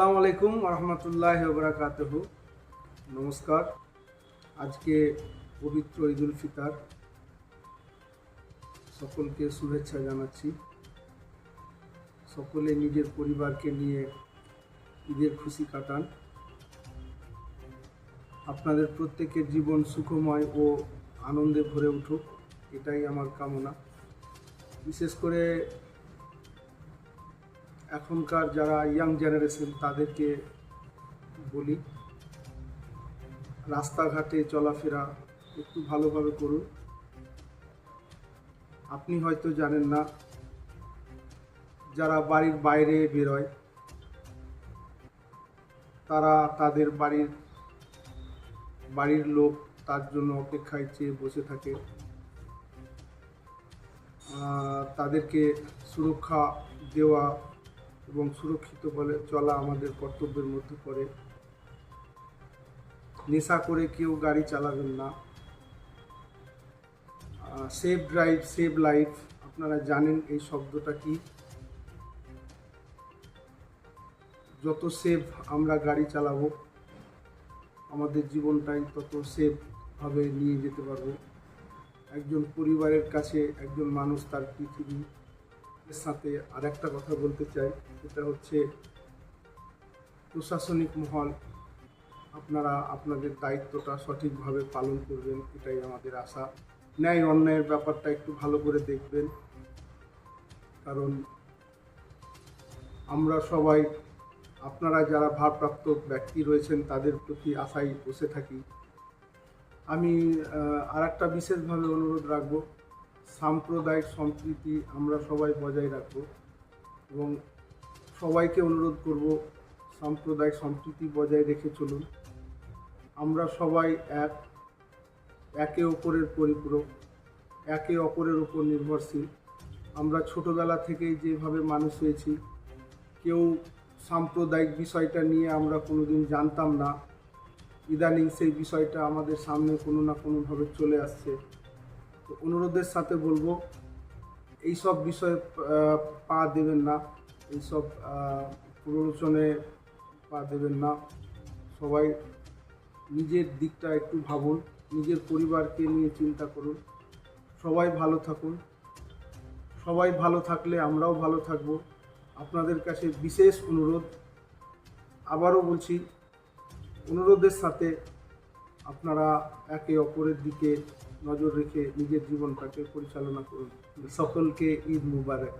আলাইকুম রহমতুল্লাহ বরাকাতহ নমস্কার। আজকে পবিত্র ঈদুল ফিতার। সকলকে শুভেচ্ছা জানাচ্ছি। সকলে নিজের পরিবারকে নিয়ে ঈদের খুশি কাটান। আপনাদের প্রত্যেকের জীবন সুখময় ও আনন্দে ভরে উঠুক, এটাই আমার কামনা। বিশেষ করে এখনকার যারা ইয়াং জেনারেশন তাদেরকে বলি, রাস্তাঘাটে চলাফেরা একটু ভালোভাবে করুন। আপনি হয়তো জানেন না, যারা বাড়ির বাইরে বেরোয়, তারা তাদের বাড়ির বাড়ির লোক তার জন্য অপেক্ষায় চেয়ে বসে থাকে। তাদেরকে সুরক্ষা দেওয়া এবং সুরক্ষিত বলে চলা আমাদের কর্তব্যের মধ্যে পড়ে। নেশা করে কেউ গাড়ি চালাবেন না। সেভ ড্রাইভ সেভ লাইফ আপনারা জানেন এই শব্দটা কি? যত সেভ আমরা গাড়ি চালাবো, আমাদের জীবনটাই তত সেভ ভাবে নিয়ে যেতে পারব। একজন পরিবারের কাছে একজন মানুষ তার পৃথিবী সাথে আর একটা কথা বলতে চাই, সেটা হচ্ছে প্রশাসনিক মহল, আপনারা আপনাদের দায়িত্বটা সঠিকভাবে পালন করবেন, এটাই আমাদের আশা। ন্যায় অন্যায়ের ব্যাপারটা একটু ভালো করে দেখবেন, কারণ আমরা সবাই, আপনারা যারা ভারপ্রাপ্ত ব্যক্তি রয়েছেন, তাদের প্রতি আশায় বসে থাকি। আমি আর একটা বিশেষভাবে অনুরোধ রাখব সাম্প্রদায়িক সম্প্রীতি আমরা সবাই বজায় রাখব এবং সবাইকে অনুরোধ করব সাম্প্রদায়িক সম্প্রীতি বজায় রেখে চলুন। আমরা সবাই এক, একে অপরের পরিপূরক, একে অপরের উপর নির্ভরশীল। আমরা ছোটবেলা থেকেই যেভাবে মানুষ হয়েছি, কেউ সাম্প্রদায়িক বিষয়টা নিয়ে আমরা কোনোদিন জানতাম না। ইদানিং সেই বিষয়টা আমাদের সামনে কোনো না কোনোভাবে চলে আসছে। তো অনুরোধের সাথে বলব এইসব বিষয়ে পা দেবেন না। এইসব আহ, প্ররোচনে পা দেবেন না। সবাই নিজের দিকটা একটু ভাবুন নিজের পরিবারকে নিয়ে চিন্তা করুন। সবাই ভালো থাকুন। সবাই ভালো থাকলে আমরাও ভালো থাকব। আপনাদের কাছে বিশেষ অনুরোধ। আবারও বলছি অনুরোধের সাথে আপনারা একে অপরের দিকে নজর রেখে নিজের জীবনটাকে পরিচালনা করুন। সকলকে ঈদ মুবারক।